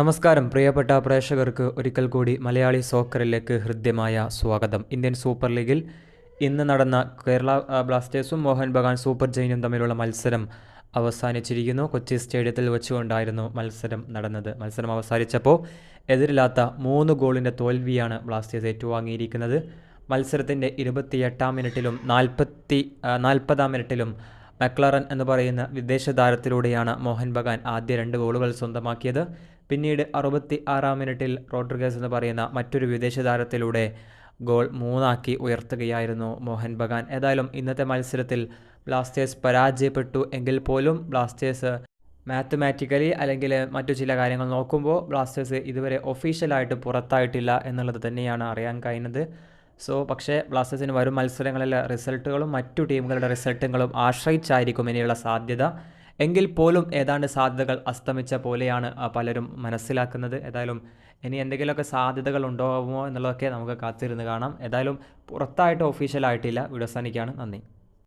നമസ്കാരം. പ്രിയപ്പെട്ട പ്രേക്ഷകർക്ക് ഒരിക്കൽ കൂടി മലയാളി സോക്കറിലേക്ക് ഹൃദ്യമായ സ്വാഗതം. ഇന്ത്യൻ സൂപ്പർ ലീഗിൽ ഇന്ന് നടന്ന കേരള ബ്ലാസ്റ്റേഴ്സും മോഹൻ ബഗാൻ സൂപ്പർ ജെയിനും തമ്മിലുള്ള മത്സരം അവസാനിച്ചിരിക്കുന്നു. കൊച്ചി സ്റ്റേഡിയത്തിൽ വെച്ചുകൊണ്ടായിരുന്നു മത്സരം നടന്നത്. മത്സരം അവസാനിച്ചപ്പോൾ എതിരില്ലാത്ത മൂന്ന് ഗോളിന്റെ തോൽവിയാണ് ബ്ലാസ്റ്റേഴ്സ് ഏറ്റുവാങ്ങിയിരിക്കുന്നത്. മത്സരത്തിന്റെ ഇരുപത്തിയെട്ടാം മിനിറ്റിലും നാൽപ്പത്തി നാൽപ്പതാം മിനിറ്റിലും മക്ലറൻ എന്ന് പറയുന്ന വിദേശ താരത്തിലൂടെയാണ് മോഹൻ ബഗാൻ ആദ്യ രണ്ട് ഗോളുകൾ സ്വന്തമാക്കിയത്. പിന്നീട് അറുപത്തി ആറാം മിനിറ്റിൽ റോഡ്രിഗസ് എന്ന് പറയുന്ന മറ്റൊരു വിദേശ താരത്തിലൂടെ ഗോൾ മൂന്നാക്കി ഉയർത്തുകയായിരുന്നു മോഹൻ ബഗാൻ. ഏതായാലും ഇന്നത്തെ മത്സരത്തിൽ ബ്ലാസ്റ്റേഴ്സ് പരാജയപ്പെട്ടു എങ്കിൽ പോലും ബ്ലാസ്റ്റേഴ്സ് മാത്തമാറ്റിക്കലി അല്ലെങ്കിൽ മറ്റു ചില കാര്യങ്ങൾ നോക്കുമ്പോൾ ബ്ലാസ്റ്റേഴ്സ് ഇതുവരെ ഒഫീഷ്യലായിട്ട് പുറത്തായിട്ടില്ല എന്നുള്ളത് തന്നെയാണ് അറിയാൻ കഴിയുന്നത് സോ പക്ഷേ ബ്ലാസ്റ്റേഴ്സിന് വരും മത്സരങ്ങളിലെ റിസൾട്ടുകളും മറ്റു ടീമുകളുടെ റിസൾട്ടുകളും ആശ്രയിച്ചായിരിക്കും ഇനിയുള്ള സാധ്യത. എങ്കിൽ പോലും ഏതാണ്ട് സാധ്യതകൾ അസ്തമിച്ച പോലെയാണ് പലരും മനസ്സിലാക്കുന്നത്. ഏതായാലും ഇനി എന്തെങ്കിലുമൊക്കെ സാധ്യതകൾ ഉണ്ടാകുമോ എന്നുള്ളതൊക്കെ നമുക്ക് കാത്തിരുന്ന് കാണാം. ഏതായാലും പുറത്തായിട്ട് ഒഫീഷ്യലായിട്ടില്ല വീഡിയോസാനിക്കാണ് നന്ദി.